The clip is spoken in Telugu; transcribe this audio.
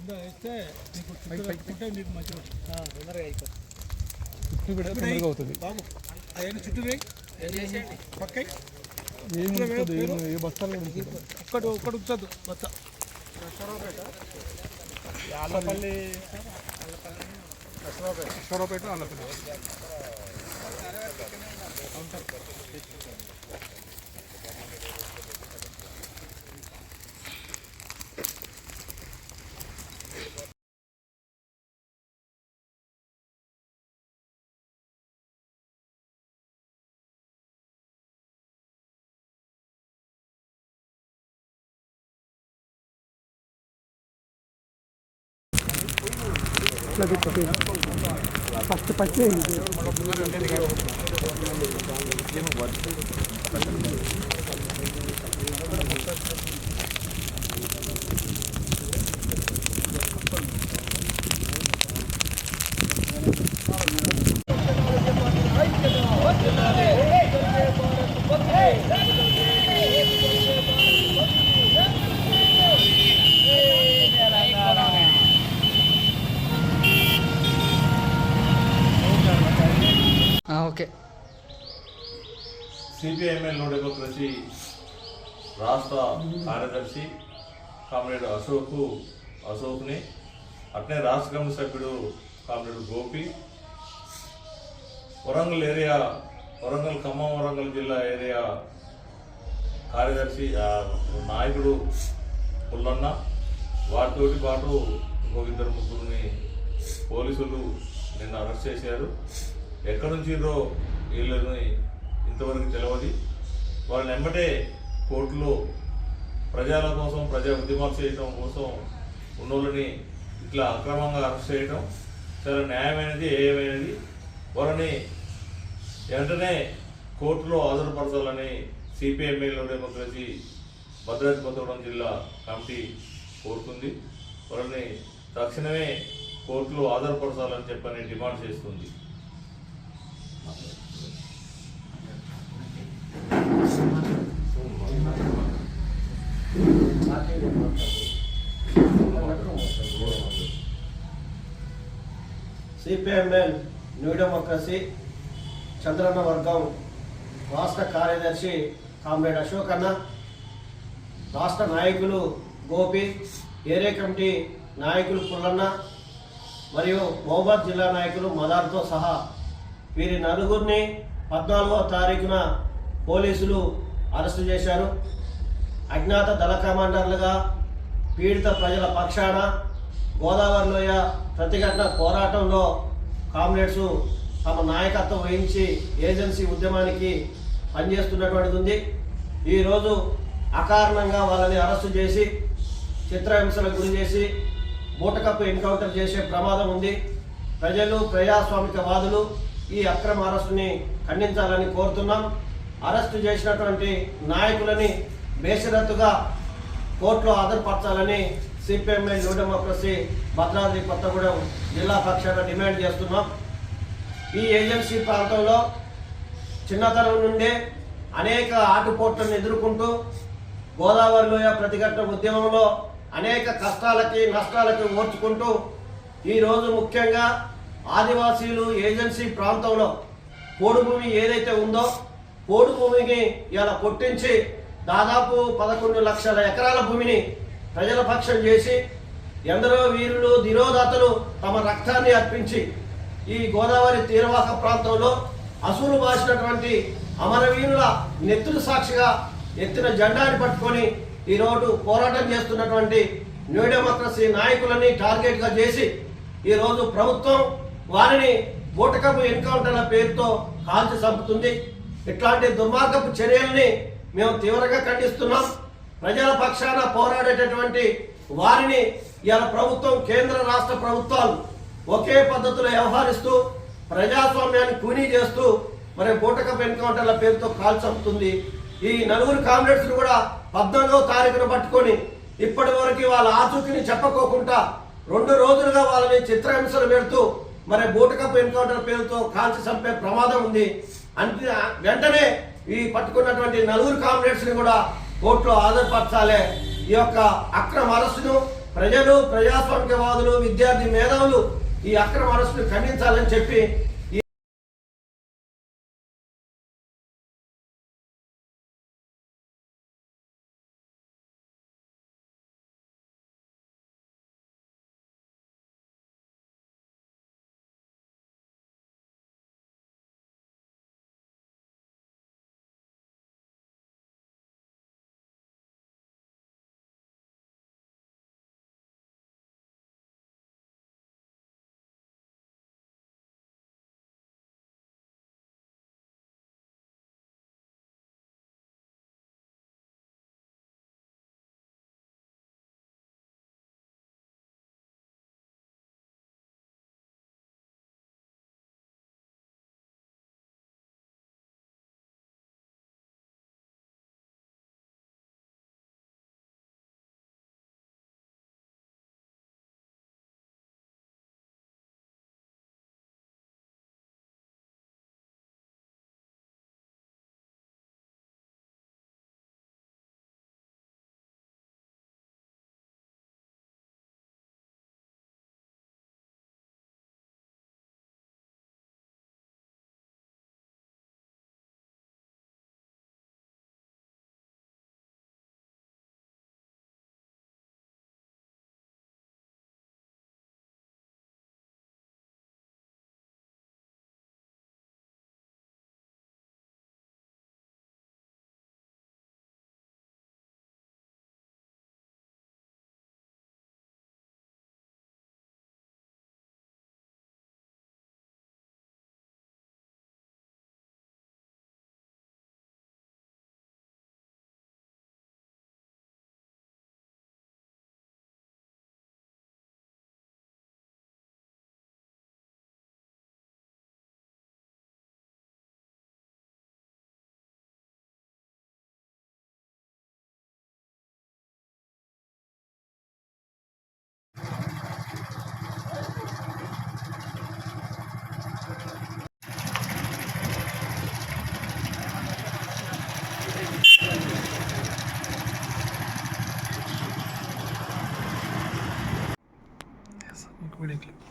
కింద వేస్తే నీకు చుట్టూ కట్టుకుంటే నీకు మంచిగా తొందరగా అయిపోతుంది చుట్టూ పెడితే తొందరగా అవుతుంది బాబు అవన్నీ చుట్టూ పక్కై ఏం బస్తాలు. ఒక్కడు ఒక్కడు ఉంచద్దు మొత్తం ఆళ్ళపల్లి ఇట్లా తిప్పి first first CPIML new democracy రాష్ట్ర కార్యదర్శి కామ్రేడ్ అశోక్ అశోక్ని అట్నే రాష్ట్ర కమిటీ సభ్యుడు కామ్రేడ్ గోపి వరంగల్ ఏరియా వరంగల్ ఖమ్మం వరంగల్ జిల్లా ఏరియా కార్యదర్శి నాయకుడు పుల్లన్న. వారితోటి పాటు ఇంకొక ఇద్దరు ముగ్గురిని పోలీసులు నిన్న అరెస్ట్ చేశారు. ఎక్కడి నుంచిరో వీళ్ళని ఇంతవరకు తెలియదు వాళ్ళని వెంబటే కోర్టులో ప్రజల కోసం ప్రజా ఉద్యమాలు చేయడం కోసం ఉన్నోళ్ళని ఇట్లా అక్రమంగా అరెస్ట్ చేయటం చాలా న్యాయమైనది ఏమైనది వాళ్ళని వెంటనే కోర్టులో హాజరుపరచాలని సిపిఎంఏలో డెమోక్రసీ భద్రాద్రి కొత్తగూడెం జిల్లా కమిటీ కోరుతుంది. వాళ్ళని తక్షణమే కోర్టులో హాజరుపరచాలని చెప్పని డిమాండ్ చేస్తుంది. సిపిఎంఎల్ న్యూ డెమోక్రసీ చంద్రన్న వర్గం రాష్ట్ర కార్యదర్శి కామ్రేడ్ అశోక్ అన్న రాష్ట్ర నాయకులు గోపి ఏరియా కమిటీ నాయకులు పుల్లన్న మరియు మహబాద్ జిల్లా నాయకులు మదార్తో సహా వీరి నలుగురిని పద్నాలుగో తారీఖున పోలీసులు అరెస్టు చేశారు. అజ్ఞాత దళ కమాండర్లుగా పీడిత ప్రజల పక్షాన గోదావరి లోయ ప్రతిఘటన పోరాటంలో కామ్రేడ్స్ తమ నాయకత్వం వహించి ఏజెన్సీ ఉద్యమానికి పనిచేస్తున్నటువంటిది ఉంది. ఈరోజు అకారణంగా వాళ్ళని అరెస్టు చేసి చిత్రహింసలకు గురి చేసి బూటకప్పు ఎన్కౌంటర్ చేసే ప్రమాదం ఉంది. ప్రజలు ప్రజాస్వామికవాదులు ఈ అక్రమ అరెస్టుని ఖండించాలని కోరుతున్నాం. అరెస్టు చేసినటువంటి నాయకులని బేషరత్తుగా కోర్టులో హాజరుపరచాలని CPIML new democracy Bhadradri Kothagudem జిల్లా పక్షాన డిమాండ్ చేస్తున్నాం. ఈ ఏజెన్సీ ప్రాంతంలో చిన్నతనం నుండే అనేక ఆటుపోట్లను ఎదుర్కొంటూ గోదావరి లోయ ప్రతిఘటన ఉద్యమంలో అనేక కష్టాలకి నష్టాలకి ఓర్చుకుంటూ ఈరోజు ముఖ్యంగా ఆదివాసీలు ఏజెన్సీ ప్రాంతంలో పోడు భూమి ఏదైతే ఉందో పోడు భూమిని ఇలా కొట్టించి దాదాపు పదకొండు లక్షల ఎకరాల భూమిని ప్రజల పక్షం చేసి ఎందరో వీరులు ధిరోదాతలు తమ రక్తాన్ని అర్పించి ఈ గోదావరి తీరవాహ ప్రాంతంలో అసూలు బాసినటువంటి అమరవీరుల నెత్తులు సాక్షిగా ఎత్తిన జెండాని పట్టుకొని ఈరోజు పోరాటం చేస్తున్నటువంటి న్యూ డెమోక్రసీ నాయకులని టార్గెట్గా చేసి ఈరోజు ప్రభుత్వం వారిని బూటకపు ఎన్కౌంటర్ల పేరుతో కాల్చి చంపుతుంది. ఇట్లాంటి దుర్మార్గపు చర్యల్ని మేము తీవ్రంగా ఖండిస్తున్నాం. ప్రజల పక్షాన పోరాడేటటువంటి వారిని ఇవాళ ప్రభుత్వం కేంద్ర రాష్ట్ర ప్రభుత్వాలు ఒకే పద్ధతిలో వ్యవహరిస్తూ ప్రజాస్వామ్యాన్ని కూనీ చేస్తూ మరి బూటకపు ఎన్కౌంటర్ల పేరుతో కాల్చంపుతుంది ఈ నలుగురు కామ్రేడ్స్ను కూడా పద్నాలుగో తారీఖున పట్టుకొని ఇప్పటి వరకు వాళ్ళ ఆచూకీని చెప్పకోకుండా రెండు రోజులుగా వాళ్ళని చిత్రహింసలు పెడుతూ మరి బూటకపు ఎన్కౌంటర్ పేరుతో కాల్చి చంపే ప్రమాదం ఉంది. అంటే వెంటనే ఈ పట్టుకున్నటువంటి నలుగురు కామ్రేడ్స్ని కూడా కోర్టులో హాజరుపరచాలి ఈ యొక్క అక్రమ అరెస్టును ప్రజలు ప్రజాస్వామికవాదులు విద్యార్థి మేధావులు ఈ అక్రమ అరెస్టును ఖండించాలని చెప్పి really I.